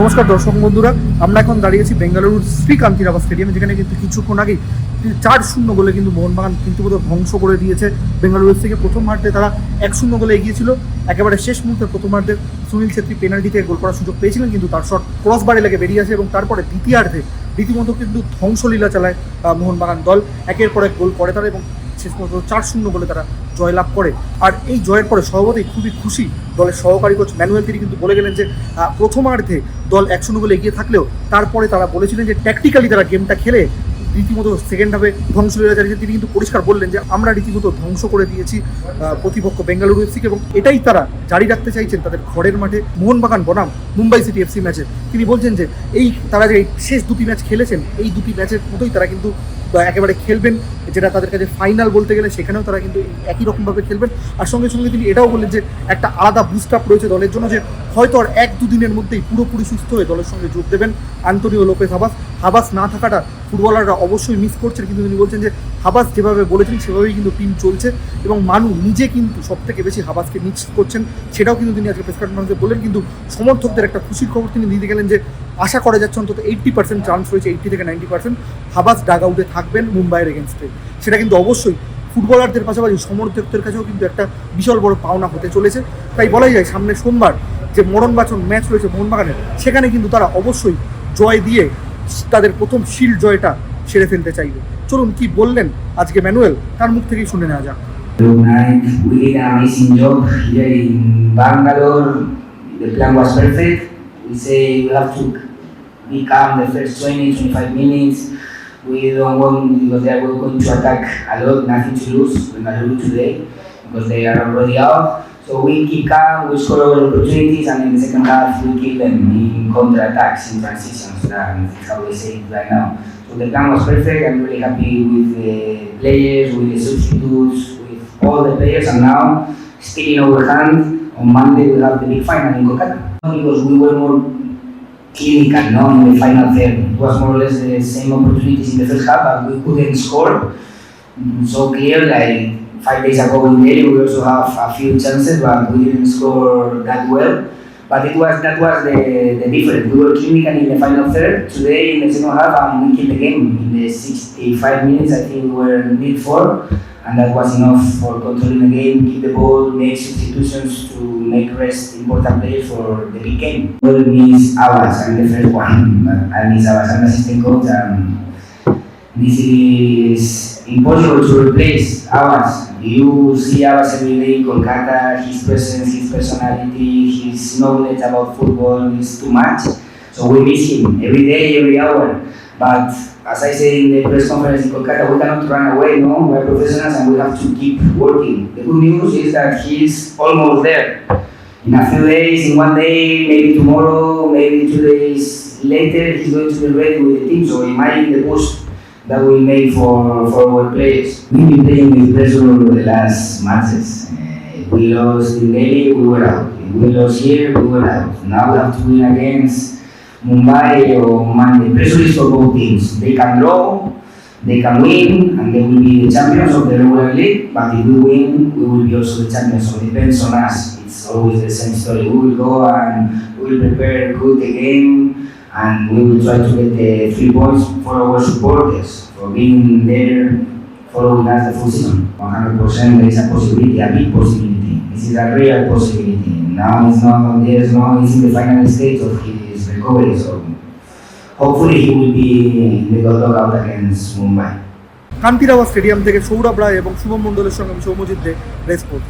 নমস্কার দর্শক বন্ধুরা, আমরা এখন দাঁড়িয়েছি বেঙ্গালুরুর শ্রীকান্তিরাবা স্টেডিয়ামে, যেখানে কিন্তু কিছুক্ষণ আগেই চার শূন্য গোলে কিন্তু মোহনবাগান কিন্তু বোধহয় ধ্বংস করে দিয়েছে বেঙ্গালুরু থেকে প্রথম মার্চে তারা এক শূন্য গোলে এগিয়েছিল। একেবারে শেষ মুহূর্তে প্রথম মার্চে সুনীল ছেত্রী পেনাল্টিতে গোল করার সুযোগ পেয়েছিলেন, কিন্তু তার শট ক্রস বারে লেগে বেরিয়ে আসে এবং তারপরে দ্বিতীয়ার্ধে রীতিমতো কিন্তু ধ্বংসলীলা চালায় মোহনবাগান দল। একের পর এক গোল করে তারা এবং শেষ পর্যন্ত চার শূন্য বলে তারা জয়লাভ করে। আর এই জয়ের পরে সভাপতি খুবই খুশি দলের সহকারী কোচ ম্যানুয়েল তিনি কিন্তু বলে গেলেন যে প্রথমার্ধে দল এক শূন্য বলে এগিয়ে থাকলেও তারপরে তারা বলেছিলেন যে ট্যাকটিক্যালি তারা গেমটা খেলে রীতিমতো সেকেন্ড হাফে ধ্বংসলীলা চালিয়েছে তিনি কিন্তু পরিষ্কার বললেন যে, আমরা রীতিমতো ধ্বংস করে দিয়েছি প্রতিপক্ষ বেঙ্গালুরু এফসিকে এবং এটাই তারা জারি রাখতে চাইছেন তাদের ঘরের মাঠে মোহনবাগান বনাম মুম্বাই সিটি এফসি ম্যাচে। তিনি বলছেন যে, এই তারা যে শেষ দুটি ম্যাচ খেলেছেন, এই দুটি ম্যাচের মতোই তারা কিন্তু একেবারে খেলবেন, যেটা তাদের কাছে ফাইনাল বলতে গেলে সেখানেও তারা কিন্তু একই রকমভাবে খেলবেন। আর সঙ্গে সঙ্গে তিনি এটাও বললেন যে একটা আলাদা বুস্ট আপ রয়েছে দলের জন্য যে হয়তো আর এক দুদিনের মধ্যেই পুরোপুরি সুস্থ হয়ে দলের সঙ্গে যোগ দেবেন। আন্তনিও লোপেস হাবাস হাবাস না থাকাটা ফুটবলাররা অবশ্যই মিস করছেন, কিন্তু তিনি বলছেন যে হাবাস যেভাবে বলেছেন, সেভাবেই কিন্তু টিম চলছে এবং মানু নিজে কিন্তু সব থেকে বেশি হাবাসকে মিস করছেন, সেটাও কিন্তু তিনি আজকে প্রেস কনফারেন্সে বললেন। কিন্তু সমর্থকদের একটা খুশির খবর তিনি দিতে গেলেন যে, আশা করা যাচ্ছে অন্তত এইট্টি পার্সেন্ট চান্স রয়েছে এইট্টি থেকে নাইনটি পার্সেন্ট হাবাস ডাগ আউটে থাকবেন মুম্বাইয়ের এগেনস্টে সেটা কিন্তু অবশ্যই ফুটবলারদের পাশাপাশি সমর্থকদের কাছেও কিন্তু একটা বিশাল বড় পাওনা হতে চলেছে। তাই বলাই যায়, সামনে সোমবার যে মরণবাচন ম্যাচ রয়েছে মোহনবাগানের, সেখানে কিন্তু তারা অবশ্যই জয় দিয়ে তাদের প্রথম শিল্ড জয়টা সেরে ফেলতে চাইবে। চলুন কি বললেন আজকে ম্যানুয়েল তার মুখ থেকেই শুনে নেওয়া যাক Good night. We did an amazing job here in Bangalore. The plan was perfect. We say we have to be calm the first 20, 25 minutes. We don't want because they are going to attack a lot, nothing to lose Bengaluru today because they are already out. So we keep calm, we score our opportunities, and in the second half we kill them in counter attacks, in transitions. That's how we say it right now. The plan was perfect. I'm really happy with the players, with the substitutes, with all the players, and now still in our hand. On Monday we have the big final in Kolkata because we were more clinical, no, in the final third. It was more or less the same opportunities in the first half, but we couldn't score. Mm, So clear, like five days ago in Delhi, we also have a few chances, but we didn't score that well. But it was that was the, the difference. We were clinical in the final third. Today in the second half, and we killed the game in the 65 minutes. I think we were mid four, and that was enough for controlling the game, keep the ball, make substitutions to make rest important players for the big game. Well, miss Abbas, I'm the first one. I miss Abbas. I'm assistant coach, and this is impossible to replace Abbas. You see Abbas every day in Kolkata, his presence, his personality, his knowledge about football is too much. So we miss him every day, every hour. But as I say in the press conference in Kolkata, we cannot run away, no? We're professionals and we have to keep working. The good news is that he's almost there. In a few days, in one day, maybe tomorrow, maybe two days later, he's going to be ready with the team. So imagine the boost that we made for, for our players. We've been playing with pressure over the last matches. Uh, we lost in Delhi, we were out. We lost here, we were out. Now we have to win against Mumbai or Monday. Pressure is for both teams. They can draw, they can win, and they will be the champions of the regular league. But if we win, we will be also the champions. So it depends on us. It's always the same story. We will go and we will prepare good the game, and we will try to get the three points for our supporters for being there, following us the full season. 100% there is a possibility, a big possibility. This is a real possibility. Now it's not. There's no. He's in the final stage of his recovery, so hopefully he will be in the goal out against Mumbai. Kanteerava stadium থেকে সৌরভ রায় এবং শুভম মণ্ডলের সঙ্গে আমি সৌম্যজিৎ দে রেসপোর্ট